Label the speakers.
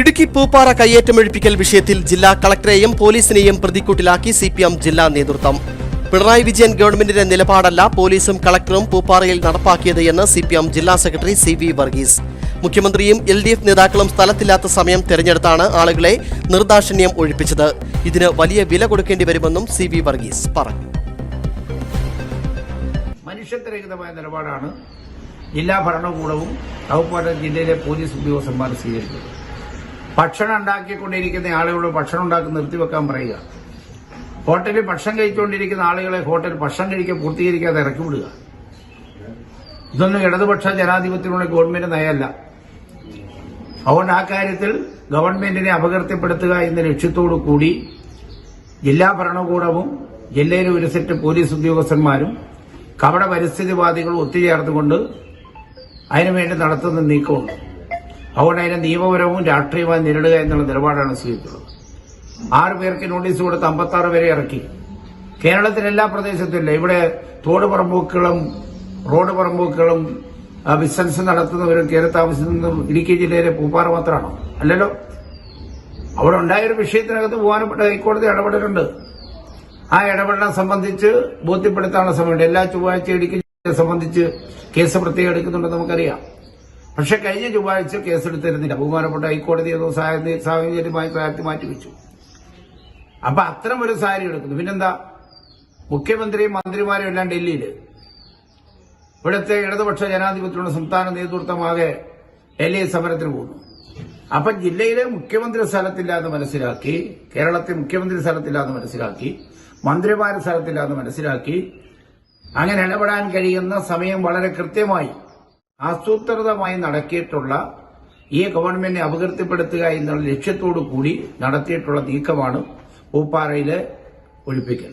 Speaker 1: ഇടുക്കി പൂപ്പാറ കയ്യേറ്റമൊഴിപ്പിക്കൽ വിഷയത്തിൽ ജില്ലാ കളക്ടറെയും പോലീസിനെയും പ്രതിക്കൂട്ടിലാക്കി സി പി എം ജില്ലാ നേതൃത്വം. പിണറായി വിജയൻ ഗവൺമെന്റിന്റെ നിലപാടല്ല പോലീസും കളക്ടറും പൂപ്പാറയിൽ നടപ്പാക്കിയത് എന്ന് സി പി എം ജില്ലാ സെക്രട്ടറി സി വി വർഗീസ്. മുഖ്യമന്ത്രിയും എൽ ഡി എഫ് നേതാക്കളും സ്ഥലത്തില്ലാത്ത സമയം തെരഞ്ഞെടുത്താണ് ആളുകളെ നിർദാക്ഷിണ്യം ഒഴിപ്പിച്ചത്. ഇതിന് വലിയ വില കൊടുക്കേണ്ടി വരുമെന്നും സി വി വർഗീസ് പറഞ്ഞു.
Speaker 2: മനുഷ്യത്വരഹിതമായ നിലപാടാണ് ജില്ലാ ഭരണകൂടവും ജില്ലയിലെ പോലീസ് ഉദ്യോഗസ്ഥന്മാർ സ്വീകരിച്ചത് ഭക്ഷണം ഉണ്ടാക്കിക്കൊണ്ടിരിക്കുന്ന ആളുകളോട് ഭക്ഷണം ഉണ്ടാക്കി നിർത്തിവെക്കാൻ പറയുക. ഹോട്ടലിൽ ഭക്ഷണം കഴിച്ചുകൊണ്ടിരിക്കുന്ന ആളുകളെ ഹോട്ടൽ ഭക്ഷണം കഴിക്കാൻ പൂർത്തീകരിക്കാതെ ഇറക്കി വിടുക. ഇതൊന്നും ഇടതുപക്ഷ ജനാധിപത്യത്തിനുള്ള ഗവൺമെന്റ് നയമല്ല അതുകൊണ്ട് ആ കാര്യത്തിൽ ഗവൺമെന്റിനെ അപകീർത്തിപ്പെടുത്തുക എന്ന ലക്ഷ്യത്തോടു കൂടി ജില്ലാ ഭരണകൂടവും ജില്ലയിലെ ഒരു സെറ്റ് പോലീസ് ഉദ്യോഗസ്ഥന്മാരും കപട പരിസ്ഥിതിവാദികളും ഒത്തുചേർന്നുകൊണ്ട് അതിനുവേണ്ടി നടത്തുന്ന നീക്കമുണ്ട്. അതുകൊണ്ട് അതിനെ നിയമപരവും രാഷ്ട്രീയമായി നേരിടുക എന്നുള്ള നിലപാടാണ് സ്വീകരിച്ചത്. ആറ് പേർക്ക് നോട്ടീസ് കൊടുത്ത് അമ്പത്താറ് പേരെ ഇറക്കി. കേരളത്തിലെ എല്ലാ പ്രദേശത്തുമില്ല ഇവിടെ തോട് പുറമ്പോക്കുകളും റോഡ് പുറമ്പോക്കുകളും ബിസിനസ് നടത്തുന്നവരും കയറി താമസിക്കുന്നതും ഇടുക്കി ജില്ലയിലെ പൂപ്പാറ മാത്രമാണോ? അല്ലല്ലോ. അവിടെ ഉണ്ടായ ഒരു വിഷയത്തിനകത്ത് ബഹുമാനപ്പെട്ട ഹൈക്കോടതി ഇടപെടലുണ്ട് ആ ഇടപെടലിനെ സംബന്ധിച്ച് ബോധ്യപ്പെടുത്താനുള്ള സമയമുണ്ട്. എല്ലാ ചൊവ്വാഴ്ച ഇടുക്കി സംബന്ധിച്ച് കേസ് പ്രത്യേകം എടുക്കുന്നുണ്ടെന്ന് നമുക്കറിയാം. പക്ഷെ കഴിഞ്ഞ ചൊവ്വാഴ്ച കേസെടുത്തിരുന്നില്ല. ബഹുമാനപ്പെട്ട ഹൈക്കോടതി ഏതോ സാഹചര്യ- സാഹചര്യമായി പ്രായത്തിൽ മാറ്റിവെച്ചു അപ്പൊ അത്തരം ഒരു സാരി എടുക്കുന്നു. പിന്നെന്താ? മുഖ്യമന്ത്രിയും മന്ത്രിമാരും എല്ലാം ഡൽഹിയിൽ ഇവിടുത്തെ ഇടതുപക്ഷ ജനാധിപത്യത്തിലുള്ള സംസ്ഥാന നേതൃത്വമാകെ ഡൽഹി സമരത്തിന് പോകുന്നു. അപ്പൊ ജില്ലയിലെ മുഖ്യമന്ത്രി സ്ഥലത്തില്ലാന്ന് മനസ്സിലാക്കി കേരളത്തിൽ മുഖ്യമന്ത്രി സ്ഥലത്തില്ലാന്ന് മനസ്സിലാക്കി മന്ത്രിമാരുടെ സ്ഥലത്തില്ലാന്ന് മനസ്സിലാക്കി അങ്ങനെ ഇടപെടാൻ കഴിയുന്ന സമയം വളരെ കൃത്യമായി ആസൂത്രിതമായി നടക്കിയിട്ടുള്ള ഈ ഗവൺമെന്റിനെ അപകീർത്തിപ്പെടുത്തുക എന്നുള്ള ലക്ഷ്യത്തോടു കൂടി നടത്തിയിട്ടുള്ള നീക്കമാണ് പൂപ്പാറയിലെ ഒഴിപ്പിക്കൽ.